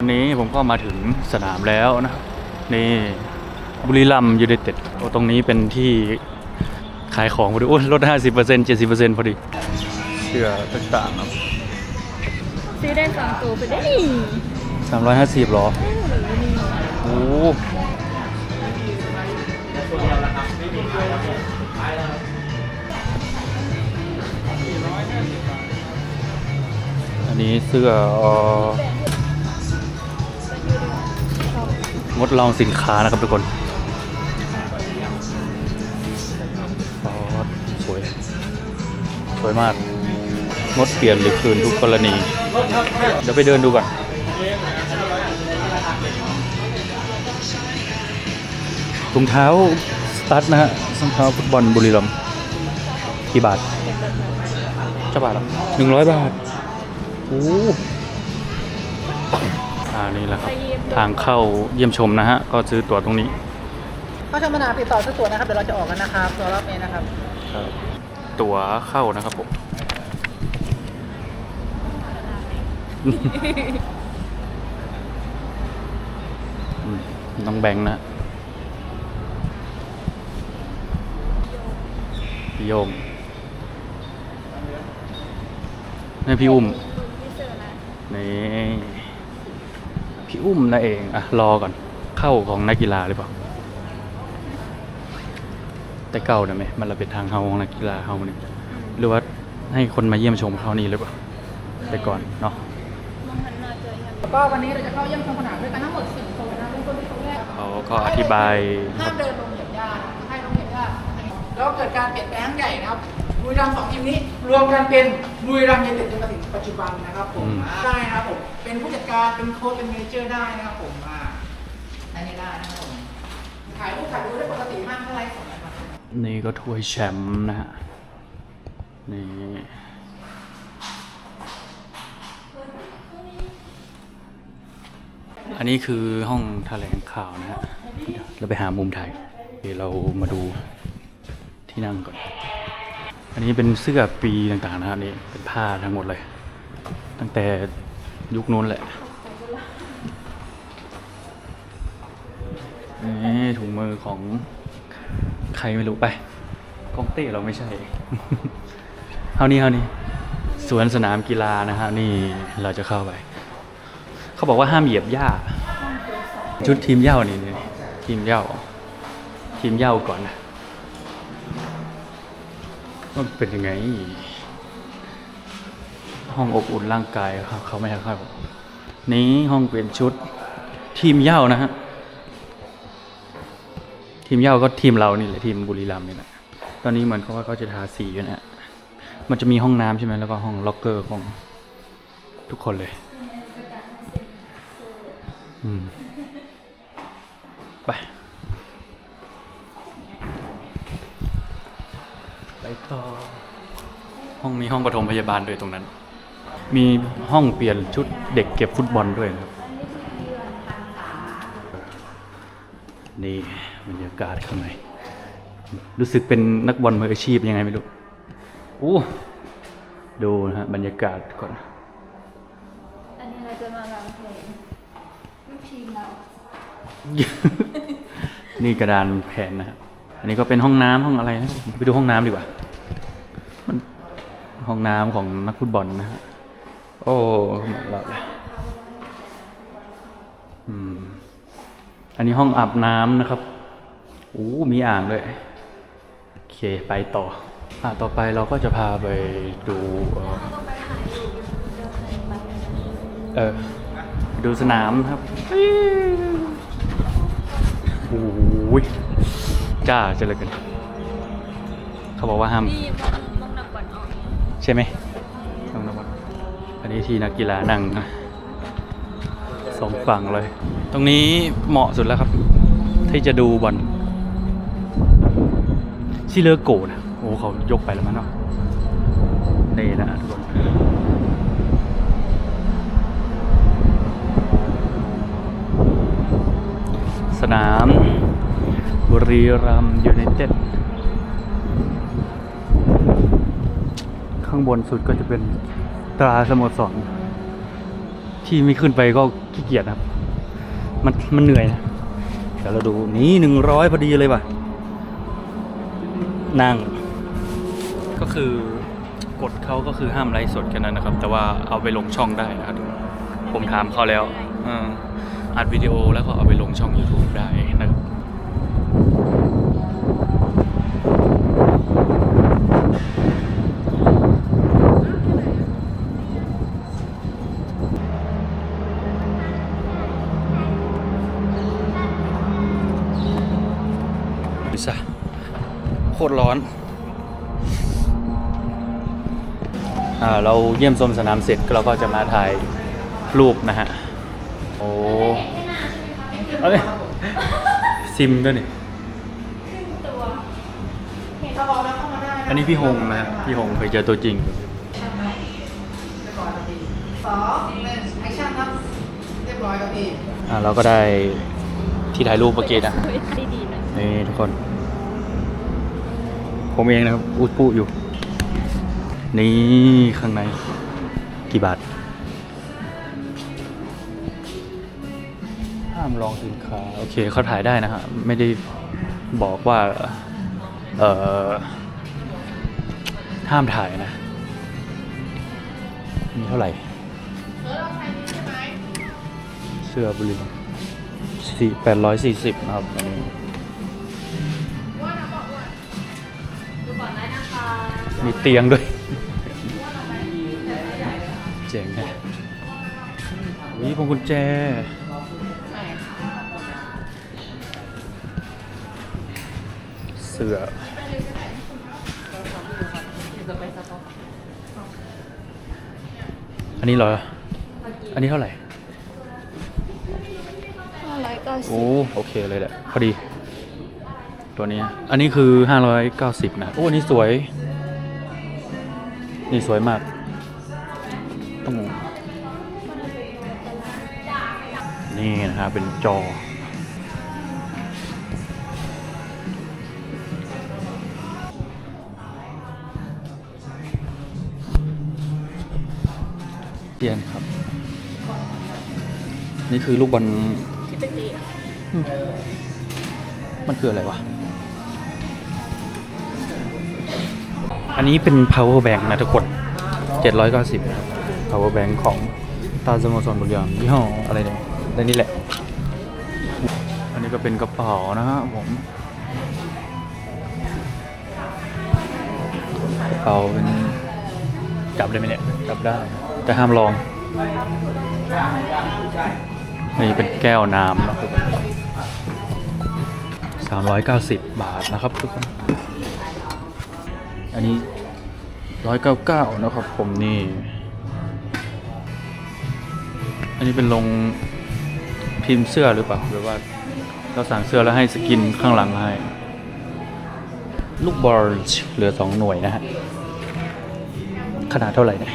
วันนี้ผมก็มาถึงสนามแล้วนะ นี่บุรีรัมย์ยูไนเต็ดโอ้ตรงนี้เป็นที่ขายของพอดีโอ้ยลด 50% 70%พอดี เสื้อต่างๆครับซื้อได้สองตัวไปได้นี่350หรอ โอ้อันนี้เสื้อ งดลองสินค้านะครับทุกคนสวย สวยมาก งดเปลี่ยนหรือคืนทุกกรณี เดี๋ยวไปเดินดูก่อนถุงเท้าสตั๊ดนะฮะรองเท้าฟุตบอลบุรีรัมย์กี่บาทเจ้าบาทหรอหนึ่งร้อยบาท โอ้ อ่านี่แหละครับ ทางเข้าเยี่ยมชมนะฮะ ก็ซื้อตั๋วตรงนี้เข้าชมนาติดต่อซื้อตั๋วนะครับ เดี๋ยวเราจะออกกันนะครับ ตัวรอบนี้นะครับครับตั๋วเข้านะครับผมอืมน้องแบงค์นะพี่โยงนี่พี่อุ้มนี่ พี่อุ้มนะเองอะรอก่อนเข้าของนักกีฬาหรือเปล่าแต่เก่าเนี่ยไหมมันเราเป็นทางเฮาของนักกีฬาเฮาเนี่ยหรือว่าให้คนมาเยี่ยมชมเขานี่หรือเปล่าแต่ก่อนเนาะแล้วก็วันนี้เราจะเข้าเยี่ยมชมสนามด้วยกันทั้งหมด4คนนะครับเป็นคนที่เขาแรกเขาก็อธิบายคห้ารัมบเดินลงเหยียบหญ้าให้ลงเหยียบหญ้าแล้วเกิดการเปลี่ยนแปลงใหญ่นะครับ บุรีรัมย์สองทีมนี้รวมกันเป็นบุรีรัมย์ยูไนเต็ดจนมาถึงปัจจุบันนะครับผมได้นะครับผมเป็นผู้จัดการเป็นโค้ชเป็นเมเนเจอร์ได้นะครับผมอ่าอันนี้ได้นะครับผมถ่ายรูปถ่ายรูปได้ปกติมากเท่าไรสดนะครับนี่ก็ถ้วยแชมป์นะฮะ นี่ อันนี้คือห้องแถลงข่าวนะฮะเดี๋ยวเราไปหามุมถ่ายเดี๋ยวเรามาดูที่นั่งก่อน อันนี้เป็นเสื้อปีต่างๆนะฮะนี่เป็นผ้าทั้งหมดเลย ตั้งแต่ยุคนู้นแหละนี่ถุงมือของใครไม่รู้ไปกองเต้เราไม่ใช่เท่านี้เท่านี้สวนสนามกีฬานะฮะนี่เราจะเข้าไป เขาบอกว่าห้ามเหยียบหญ้า ชุดทีมเหย้านี่นี่ทีมเหย้าทีมเหย้าก่อนนะ มันเป็นยังไง ห้องอบอุ่นร่างกายครับเขาไม่ให้เข้านี้ห้องเปลี่ยนชุด ทีมเย้านะฮะทีมเย้าก็ทีมเรานี่แหละทีมบุรีรัมย์นี่แหละตอนนี้เหมือนเขาว่าเขาจะทาสีอยู่นะฮะมันจะมีห้องน้ำใช่ไหมแล้วก็ห้องล็อกเกอร์ของทุกคนเลย อืม ไป ไป ต่อ ห้องมีห้องปฐมพยาบาลด้วยตรงนั้น มีห้องเปลี่ยนชุดเด็กเก็บฟุตบอลด้วยนะครับ นี่บรรยากาศข้างในรู้สึกเป็นนักบอลมืออาชีพยังไงไม่รู้โอ้ดูนะฮะบรรยากาศก่อน อันนี้เราจะมาวางแผนลูกทีมเรา นี่กระดานแผนนะครับ อันนี้ก็เป็นห้องน้ำห้องอะไรนะไปดูห้องน้ำดีกว่า มันห้องน้ำของนักฟุตบอลนะฮะ โอ้เหมาะเราเลยอืม อันนี้ห้องอาบน้ำนะครับโอ้มีอ่างด้วย โอเคไปต่อ อ่าต่อไปเราก็จะพาไปดูเออดูสนามครับ โอ้ย จ้าเจริญกัน เขาบอกว่าห้ามนี่มองมองนักบอลออกใช่ไหมต้องระวังอันนี้ที่นักกีฬานั่งนะสองฝั่งเลย ตรงนี้เหมาะสุดแล้วครับ ที่จะดูบอลชิเลอร์โกนะโอ้เขายกไปแล้วมั้งเนาะนี่นะทุกคนสนามบุ รีรัมยูไนเต็ดข้างบนสุดก็จะเป็นตราสโมสร ที่ไม่ขึ้นไปก็ขี้เกียจครับ มันมันเหนื่อยนะเดี๋ยวเราดูนี่หนึ่งร้อยพอดีเลยว่ะ นั่ง ก็คือกฎเขาก็คือห้ามไลฟ์สดแค่นั้นนะครับ แต่ว่าเอาไปลงช่องได้นะครับ ผมถามเขาแล้วอออัดวิดีโอแล้วก็เอาไปลงช่อง YouTube ได้นะครับ ดูซะโคตรร้อนอ่าเราเยี่ยมชมสนามเสร็จเราก็จะมาถ่ายรูปนะฮะ โอ้เอ้ยซิมด้วยนี่ถ้าพร้อมแล้วเข้ามาได้ะอันนี้พี่หงนะฮะพี่หงเคยเจอตัวจริงเรียบร้อยครับพี่สองหนึ่งแอคชั่นครับเรียบร้อยครับพี่อ่าเราก็ได้ที่ถ่ายรูปเมื่อกี้นะดีดีๆนะ นี่ทุกคน ผมเองนะครับ อุดปูอยู่ นี่ข้างใน กี่บาทห้ามลองสินค้า โอเคเขาถ่ายได้นะฮะ ไม่ได้บอกว่า เอ่อ ห้ามถ่ายนะ มีเท่าไหร่เสื้อบริลสี่แปดร้อยสี่สิบนะครับอันนี้ มีเตียงด้วย เจ๋งไงวิพวงกุญแจเสืออันนี้เหรอ อันนี้เท่าไหร่ห้าร้อยเก้าสิบโอ้โอเคเลยแหละ พอดี ตัวนี้ อันนี้คือ 590 นะ โอ้อันนี้สวย นี่สวยมาก ต้อง นี่นะครับเป็นจอเทียนครับ นี่คือลูกบอลที่เป็นดีอะมันคืออะไรวะ อันนี้เป็น power bank นะทุกคน 790นะครับ power bank ของตาสโมสรบุรีรัมย์ยี่ห้ออะไรเนี่ยอะไรนี่แหละ อันนี้ก็เป็นกระเป๋านะฮะผมกระเป๋าเป็นจับได้ไหมเนี่ยจับได้ แต่ห้ามลอง นี่เป็นแก้วน้ำนะครับสามร้อยเก้าสิบบาทนะครับทุกคน อันนี้ร้อยเก้าเก้านะครับผมนี่ อันนี้เป็นลงพิมพ์เสื้อหรือเปล่าหรือว่าเราสั่งเสื้อแล้วให้สกินข้างหลังให้ ลูกบอลเหลือสองหน่วยนะฮะ ขนาดเท่าไหร่เนี่ย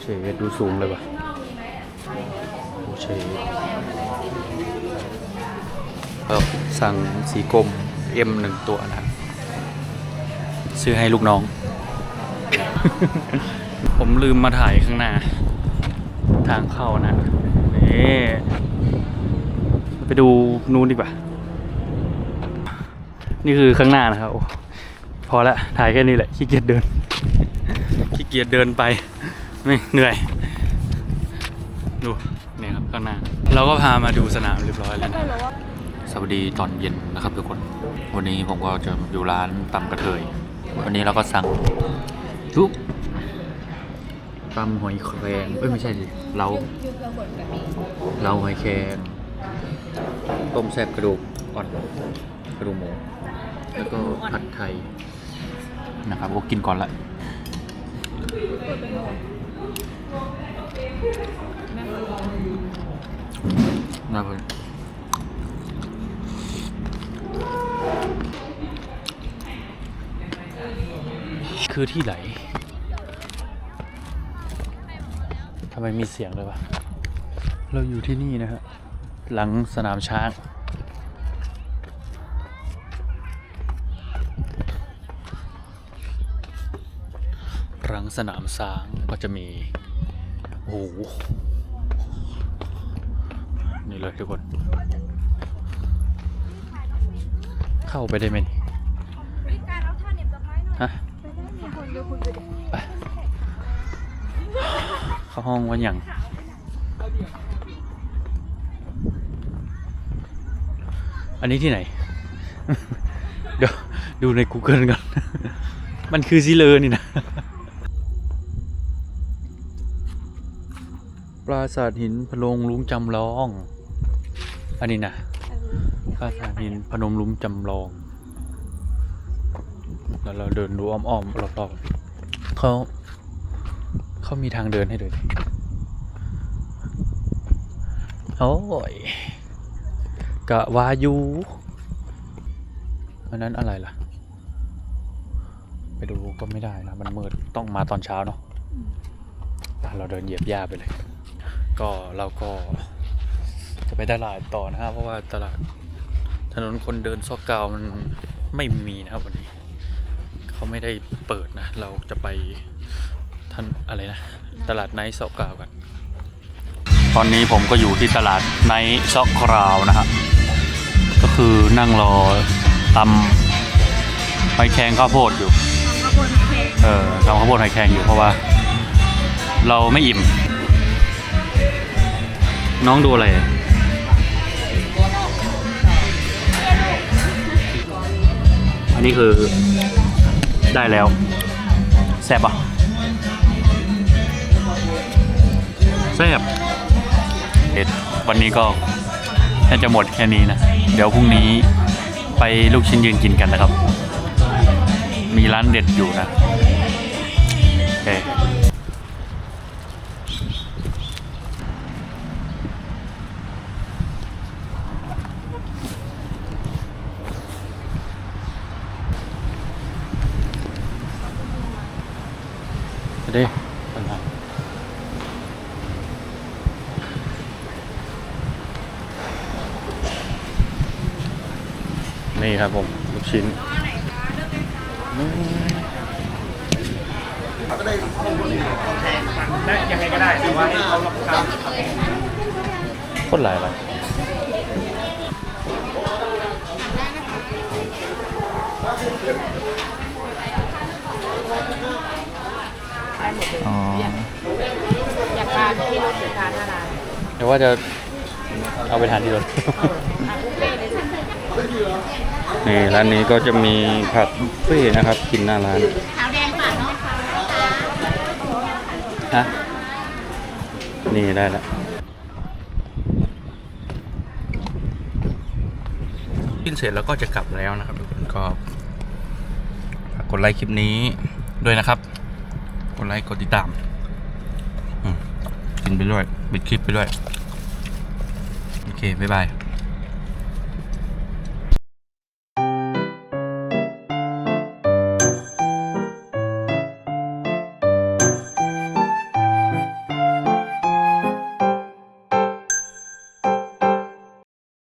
เชดดูสูงเลยว่ะโอเชดเอ่อสั่งสีกลม M หนึ่งตัวนะซื้อให้ลูกน้อง ผมลืมมาถ่ายข้างหน้า ทางเข้านะนี่ไปดูนู้นดีกว่า นี่คือข้างหน้านะครับโอ้พอละถ่ายแค่นี้แหละขี้เกียจเดิน ขี้เกียจเดินไป ไม่เหนื่อย ดูเนี่ยครับข้างหน้า เราก็พามาดูสนามเรียบร้อยแล้วนะ สวัสดีตอนเย็นนะครับทุกคน วันนี้ผมก็จะอยู่ร้านตำกระเทย วันนี้เราก็สั่งทุกตำหอยแครงเอ้ยไม่ใช่ดิเราเราหอยแครงต้มแซ่บกระดูกอ่อนกระดูกหมูแล้วก็ผัดไทยนะครับโอ้กินก่อนละเปิดเป็นโหมดแม่ขอลองน่าเพื่อน คือที่ไหนทำไมมีเสียงเลยวะ เราอยู่ที่นี่นะฮะ หลังสนามช้างรังงสนามช้างก็จะมี โอ้โห นี่เลยทุกคน เข้าไปได้ไหม เดียวคุณไปดิไปเข้าห้องวันอย่างอันนี้ที่ไหน เดี๋ยวดูใน Google ก่อน มันคือซิเลอร์นี่นะ ปราสาทหินพนมลุงจำลอง อันนี้นะ ปราสาทหินพนมลุงจำลอง แล้วเราเดินดูอ้อมๆรอบๆเขาเขามีทางเดินให้ด้วยโอ้ยกะวายูอันนั้นอะไรล่ะ ไปดูก็ไม่ได้นะ มันมืดต้องมาตอนเช้าเนาะอะเราเดินเหยียบหญ้าไปเลย ก็เราก็จะไปตลาดต่อนะครับเพราะว่าตลาดถนนคนเดินซอกเกาวมันไม่มีนะครับวันนี้ เขาไม่ได้เปิดนะ เราจะไปท่านอะไรนะ ตลาดไนท์ซอกกราวกัน ตอนนี้ผมก็อยู่ที่ตลาดไนท์ซอกกราวนะฮะก็คือนั่งรอตำหอยแครงข้าวโพดอยู่ข้าวโพดเพลงเออทำข้าวโพดหอยแครงอยู่เพราะว่า เราไม่อิ่ม น้องดูอะไรอะอันนี้คือ ได้แล้วแซ่บปะแซ่บเด็ดวันนี้ก็น่าจะหมดแค่นี้นะ เดี๋ยวพรุ่งนี้ไปลูกชิ้นยืนกินกันนะครับ มีร้านเด็ดอยู่นะโอเค ดิไปมานี่ครับผม ลูกชิ้นได้ยังไงก็ได้แต่ว่าให้เขาลองทโคตรหลายเลยอ๋ ดี๋ยวว่าจะเอาไปทานที่รถอะบุฟเฟ่ต์เลยสินี่ร้านนี้ก็จะมีผัดบุฟเฟ่ต์นะครับ กินหน้าร้านขาวแดงป่ะเนาะฮะนี่ได้แล้วกินเสร็จแล้วก็จะกลับแล้วนะครับทุกคนก็ฝากกดไลค์คลิปนี้ด้วยนะครับ กดไลค์กดติดตามอืม กินไปด้วยปิดคลิปไปด้วย โอเค บ๊ายบาย